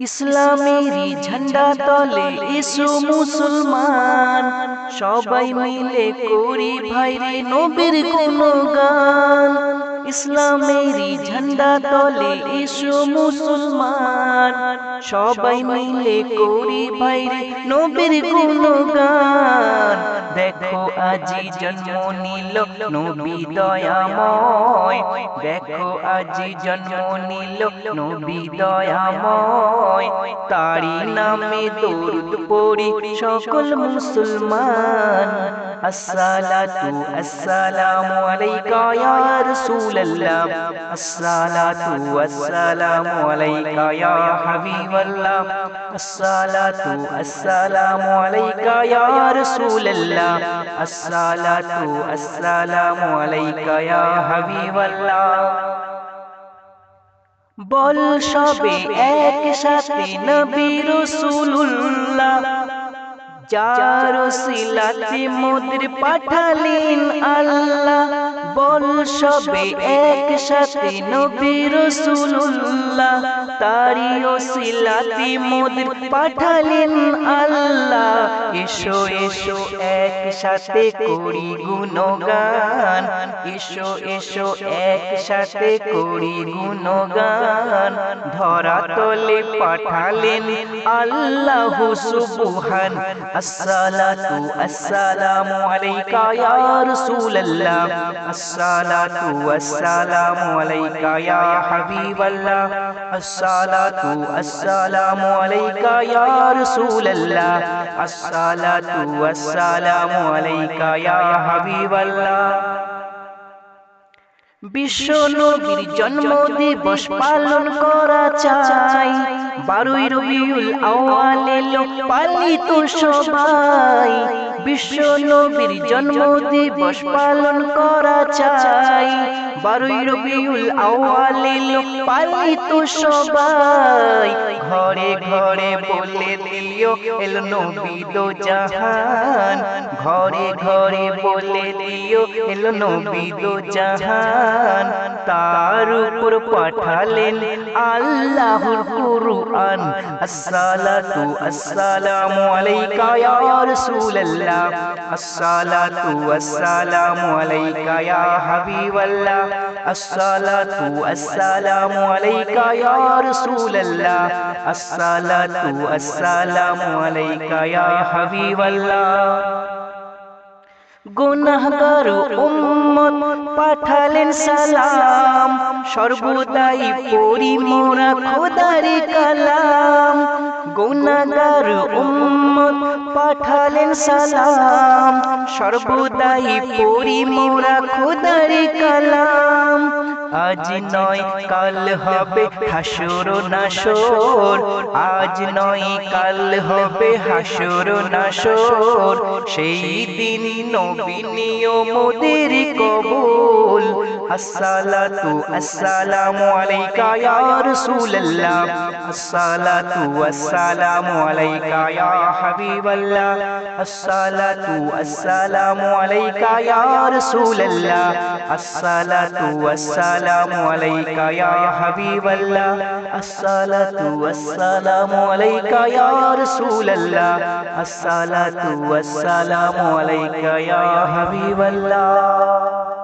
ইসলামেরই ঝান্ডা তলে এসো মুসলমান। সবাই মিলে করি ভাইরে নবীর গুণগান। ইসলামেরই ঝান্ডা তলে এসো মুসলমান। সবাই মিলে করি ভাইরে নবীর গুণগান। দেখো আজি জন্ম নিল নবী দয়াময়। দেখো আজি জন্ম নিল নবী দয়াময়। তারি নামে দরুদ পড়ি সকল মুসলমান। আসসালাতু আসসালামু আলাইকা ইয়া রাসূলুল্লাহ। আসসালাতু আসসালামু আলাইকা ইয়া হাবিবাল্লাহ। আসসালাতু আসসালামু আলাইকা ইয়া রাসূলুল্লাহ। আসসালাতু আসসালামু আলাইকা ইয়া হাবিবাল্লাহ। বল সবে একসাথে নবী রাসূলুল্লাহ। যার সিলাতে মোদের পাঠালেন আল্লাহ। বল সবে একসাথে নবী রাসূলুল্লাহ। তারি সিলাতে মোদের পাঠালেন আল্লাহ। এসো এসো একসাথে করি গুণগান। এসো এসো একসাথে করি গুণগান। ধরা তলে পাঠালেন আল্লাহ সুবহান। আসসালাতু আসসালামু আলাইকা ইয়া রাসূলুল্লাহ। আসসালাতু আসসালামু আলাইকা ইয়া হাবিবাল্লাহ। আসসালাতু আসসালামু আলাইকা ইয়া রাসূলুল্লাহ আসসালাতু আসসালামু আলাইকা ইয়া হাবিবাল্লাহ বিশ্ব নবীর জন্ম দিবস পালন করা চাই। বারোই রবিউল আওয়াল এলো পালিত সবাই। বিশ্ব নবীর জন্ম দিবস পালন করা চাই। বারোই রবিউল আওয়াল এলো পালিত সবাই। ঘরে ঘরে বলে দিও, এলো নবী দো জাহান। ঘরে ঘরে বলে দিও, এলো নবী দো জাহান। তার উপর পাঠালেন আল্লাহর কুরআন। আসসালাতু আসসালামু আলাইকা ইয়া রাসূলুল্লাহ। আসসালাতু আসসালামু আলাইকা ইয়া হাবিবাল্লাহ। আসসালাতু আসসালামু আলাইকা ইয়া রাসূলুল্লাহ আসসালাতু আসসালামু আলাইকা ইয়া হাবিবাল্লাহ গুনাহগার উম্মত পাঠালেন সালাম সর্বদাই পড়ি মোরা খোদার কালাম গুনাহগার উম্মত পাঠালেন সালাম। সর্বদাই পড়ি মোরা খোদার কালাম। আজ নয় কাল হবে হাসর নাসর আজ নয় কাল হবে হাসর নাসর সেই দিন নবী নিয়মদের কবুল। আসসালাতু আসসালামু আলাইকা ইয়া রাসূলুল্লাহ। আসসালাতু আসসালামু আলাইকা ইয়া হাবিবাল্লাহ। আসসালাতু আসসালামু আলাইকা ইয়া রাসূলুল্লাহ। আসসালাতু আসসালামু আলাইকা ইয়া হাবিবাল্লাহ আসসালাতু আসসালামু আলাইকা ইয়া রাসূলুল্লাহ আসসালাতু আসসালামু আলাইকা ইয়া হাবিবাল্লাহ